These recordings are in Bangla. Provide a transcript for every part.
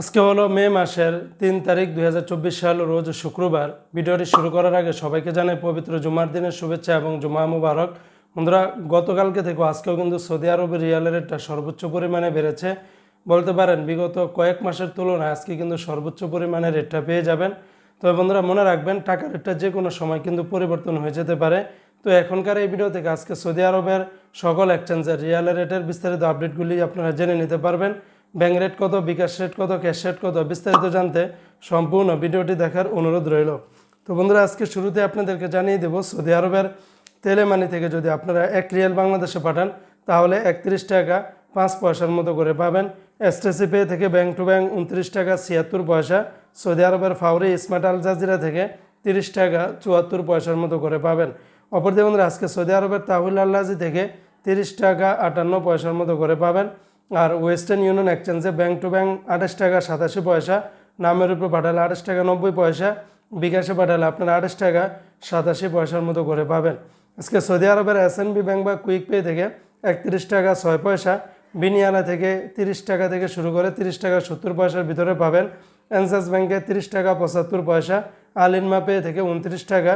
আজকে হলো মে মাসের তিন তারিখ দুই হাজার চব্বিশ সাল, রোজ শুক্রবার। ভিডিওটি শুরু করার আগে সবাইকে জানাই পবিত্র জুমার দিনের শুভেচ্ছা এবং জুমা মুবারক। বন্ধুরা, গতকালকে থেকে আজকেও কিন্তু সৌদি আরবের রিয়ালের রেটটা সর্বোচ্চ পরিমাণে বেড়েছে। বলতে পারেন, বিগত কয়েক মাসের তুলনায় আজকে কিন্তু সর্বোচ্চ পরিমাণে রেটটা পেয়ে যাবেন। তবে বন্ধুরা, মনে রাখবেন টাকা রেটটা যে কোনো সময় কিন্তু পরিবর্তন হয়ে যেতে পারে। তো এখনকার এই ভিডিও থেকে আজকে সৌদি আরবের সকল এক্সচেঞ্জের রিয়ালের রেটের বিস্তারিত আপডেটগুলি আপনারা জেনে নিতে পারবেন। ব্যাঙ্ক রেট কত, বিকাশ রেট কত, ক্যাশ রেট কত, বিস্তারিত জানতে সম্পূর্ণ ভিডিওটি দেখার অনুরোধ রইল। তো বন্ধুরা, আজকে শুরুতে আপনাদেরকে জানিয়ে দেব, সৌদি আরবের তেলেমানি থেকে যদি আপনারা এক রিয়াল বাংলাদেশে পাঠান, তাহলে একত্রিশ টাকা পাঁচ পয়সার মতো করে পাবেন। এসটিসি পে থেকে ব্যাংক টু ব্যাংক উনত্রিশ টাকা ছিয়াত্তর পয়সা, সৌদি আরবের ফাউরি, স্মার্ট আল জাজিরা থেকে তিরিশ টাকা চুয়াত্তর পয়সার মতো করে পাবেন। অপরদিকে বন্ধুরা, আজকে সৌদি আরবের তাহুল আল্লাজি থেকে তিরিশ টাকা আটান্ন পয়সার মতো করে পাবেন। আর ওয়েস্টার্ন ইউনিয়ন এক্সচেঞ্জে ব্যাংক টু ব্যাংক আঠাশ টাকা, সাতাশি পয়সা, নামের উপর পাঠালে আঠাশ টাকা, নব্বই পয়সা, বিকাশে পাঠালে আপনারা আঠাশ টাকা, সাতাশি পয়সার মতো করে পাবেন। আজকে সৌদি আরবের এস ব্যাংক বা কুইক পে থেকে একত্রিশ টাকা, ছয় পয়সা বিনিয়ালা থেকে তিরিশ টাকা থেকে শুরু করে তিরিশ টাকা, সত্তর পয়সার ভিতরে পাবেন। অ্যান্সাস ব্যাংকে তিরিশ টাকা, পঁচাত্তর পয়সা, আলিনমা পে থেকে উনত্রিশ টাকা,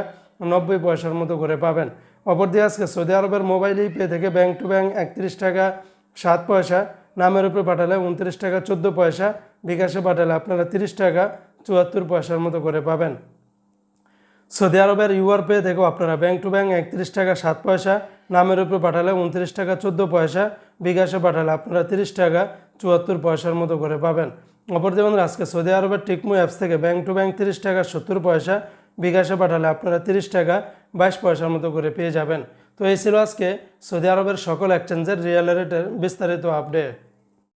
নব্বই পয়সার মতো করে পাবেন। অপরদিকে আজকে সৌদি আরবের মোবাইল পে থেকে ব্যাংক টু ব্যাংক একত্রিশ টাকা, সাত পয়সা নামের উপরে পাঠালে উনত্রিশ টাকা চোদ্দ পয়সা, বিকাশে পাঠালে আপনারা তিরিশ টাকা চুয়াত্তর পয়সার মতো করে পাবেন। সৌদি আরবের ইউআর পে থেকেও আপনারা ব্যাংক টু ব্যাংক একত্রিশ টাকা সাত পয়সা, নামের উপরে পাঠালে উনত্রিশ টাকা চোদ্দ পয়সা, বিকাশে পাঠালে আপনারা তিরিশ টাকা চুয়াত্তর পয়সার মতো করে পাবেন। অপরদিকে বন্ধুরা, আজকে সৌদি আরবের টিকমু অ্যাপস থেকে ব্যাংক টু ব্যাংক তিরিশ টাকা সত্তর পয়সা, বিকাশে পাঠালে আপনারা তিরিশ টাকা বাইশ পয়সার মতো করে পেয়ে যাবেন। তো এই ছিল আজকে সৌদি আরবের সকল এক্সচেঞ্জের রিয়েল রেটের বিস্তারিত আপডেট